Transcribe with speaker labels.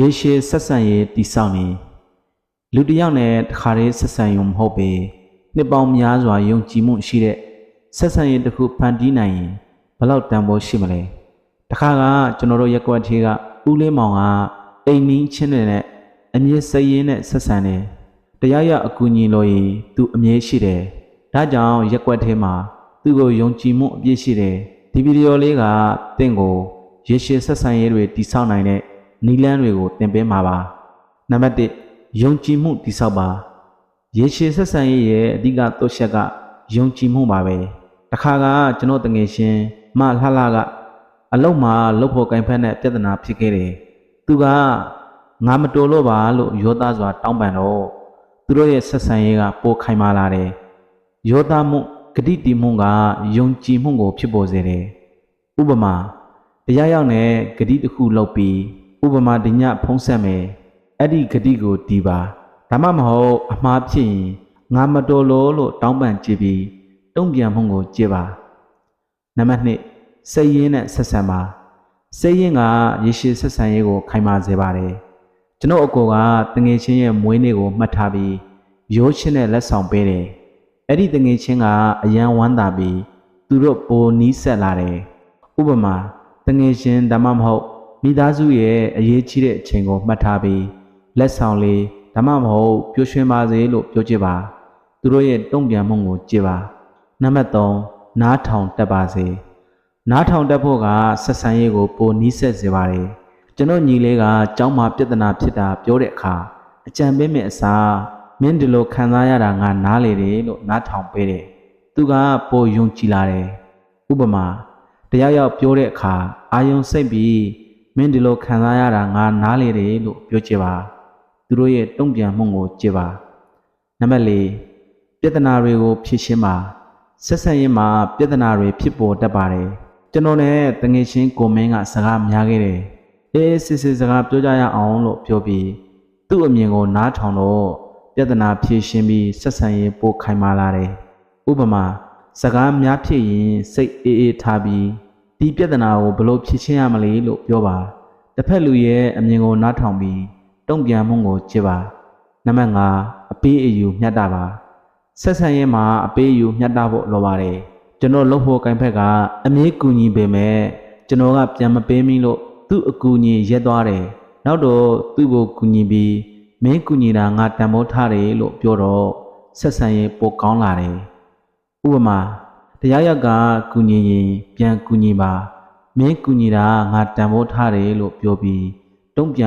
Speaker 1: ရေရှည်ဆက်ဆံရေးတည်ဆောက်နေလူတစ်ယောက်နဲ့တစ်ခါတည်းဆက်ဆံရုံမဟုတ်ပေနှစ်ပေါင်းများစွာယုံကြည်မှုရှိတဲ့ဆက်ဆံရေးတစ်ခုဖန်တီးနိုင်ရင်ဘယ်လောက်တန်ဖိုးရှိမလဲတခါကကျွန်တော်တို့ရက်ကွက်သေးကဦးလေးမောင်ကအိမ်နီးချင်းတွေနဲ့အမြဲစည်ရင်းနဲ့ဆက်ဆံတယ်တရားရအကူအညီလို့ရင်သူအမြဲရှိတယ်ဒါကြောင့်ရက်ကွက်သေးမှာသူ့ကိုယုံကြည်မှုအပြည့်ရှိတယ်ဒီဗီဒီယိုလေးကတင့်ကိုရေရှည်ဆက်ဆံရေးတွေတည်ဆောက်နိုင်တဲ့ နီလန်းတွေကိုသင်ပေးမှာပါနံပါတ်1ယုံကြည်မှုတည်ဆောက်ပါရေရှည်ဆက်ဆံရေးရဲ့အဓိကသုတ်ချက်ကယုံကြည်မှုပါပဲတခါကကျွန်တော်တငယ်ချင်းမလှလှကအလုံးမှာလှုပ်ဖို့ကင်ဖက်နဲ့ပြဿနာဖြစ်ခဲ့တယ်သူကငါမတော်လို့ပါလို့ရောသားစွာတောင်းပန်တော့သူတို့ရဲ့ဆက်ဆံရေးကပိုခိုင်မာလာတယ်ရောသားမှုဂတိတီမှုကယုံကြည်မှုကိုဖြစ်ပေါ်စေတယ်ဥပမာတရားရောက်တဲ့ဂတိတစ်ခုလုပ်ပြီး ဥပမာဒီညဖုံးဆက်မယ်အဲ့ဒီဂတိကိုတီးပါဒါမှမဟုတ်အမှားဖြစ်ရင်ငါမတော်လို့လို့တောင်းပန်ကြည့်ပြီးတုံ့ပြန်မှုကိုကြည့်ပါနံပါတ်1စိတ်ရင်းနဲ့ဆက်ဆံပါစိတ်ရင်းကရေရှည်ဆက်ဆံရေးကိုခိုင်မာစေပါတယ်ကျွန်တော်အကိုကတငယ်ချင်းရဲ့မွေးနေ့ကိုမှတ်ထားပြီးရိုးချင်းနဲ့လက်ဆောင်ပေးတယ်အဲ့ဒီတငယ်ချင်းကအယံဝမ်းသာပြီးသူတို့ပိုနီးဆက်လာတယ်ဥပမာတငယ်ချင်းဒါမှမဟုတ် မိသားစုရဲ့အရေးကြီးတဲ့အချိန်ကိုမှတ်ထားပြီးလက်ဆောင်လေးဒါမှမဟုတ်ပျော်ရွှင်ပါစေလို့ပြောကြပါသူတို့ရဲ့တုံ့ပြန်မှုကိုကြည့်ပါနံပါတ်3နားထောင်တက်ပါစေနားထောင်တက်ဖို့ကဆက်ဆံရေးကိုပိုနီးဆက်စေပါတယ်ကျွန်တော်ညီလေးကကျောင်းမှာပြဿနာဖြစ်တာပြောတဲ့အခါအကြံပေးမယ့်အစားမင်းဒီလိုခံစားရတာငါနားလေတယ်လို့နားထောင်ပေးတယ်သူကပိုယုံကြည်လာတယ်ဥပမာတရားရောက်ပြောတဲ့အခါအာယုံစိတ်ပြီး မင်းဒီလိုခံစားရတာငါနားလေတယ်လို့ပြောချင်ပါသူတို့ရဲ့တုံ့ပြန်မှုကိုကြည့်ပါနံပါတ်၄ပြဿနာတွေကိုဖြေရှင်းပါဆက်ဆံရေးမှာပြဿနာတွေဖြစ်ပေါ်တတ်ပါတယ်ကျွန်တော်နဲ့တငယ်ချင်းကိုမင်းကစကားများခဲ့တယ်အေးစစ်စစ်စကားပြောကြရအောင်လို့ပြောပြီးသူ့အမြင်ကိုနားထောင်တော့ပြဿနာဖြေရှင်းပြီးဆက်ဆံရေးပိုခိုင်မာလာတယ်ဥပမာစကားများဖြစ်ရင်စိတ်အေးအေးထားပြီး ဒီပြဿနာကိုဘယ်လိုဖြေရှင်းရမလဲလို့ပြောပါတစ်ဖက်လူရဲ့အမြင်ကိုနားထောင်ပြီးတုံ့ပြန်မှုကိုကြည့်ပါနံပါတ်5အပေးအယူမျှတပါဆက်ဆံရေးမှာအပေးအယူမျှတဖို့လိုပါတယ်ကျွန်တော်လှုပ်ဖို့ကင်ဖက်ကအမြဲကူညီပေမဲ့ကျွန်တော်ကပြန်မပေးမိလို့သူ့အကူအညီရက်သွားတယ်နောက်တော့သူ့ကိုကူညီပြီးမင်းကူညီတာငါတန်ဖိုးထားတယ်လို့ပြောတော့ဆက်ဆံရေးပိုကောင်းလာတယ်ဥပမာ တရားရက်ကကူညီရင်ပြန်ကူညီပါမင်းကူညီတာငါတန်ဖိုးထားတယ်လို့ပြောပြီးတုံ့ပြန်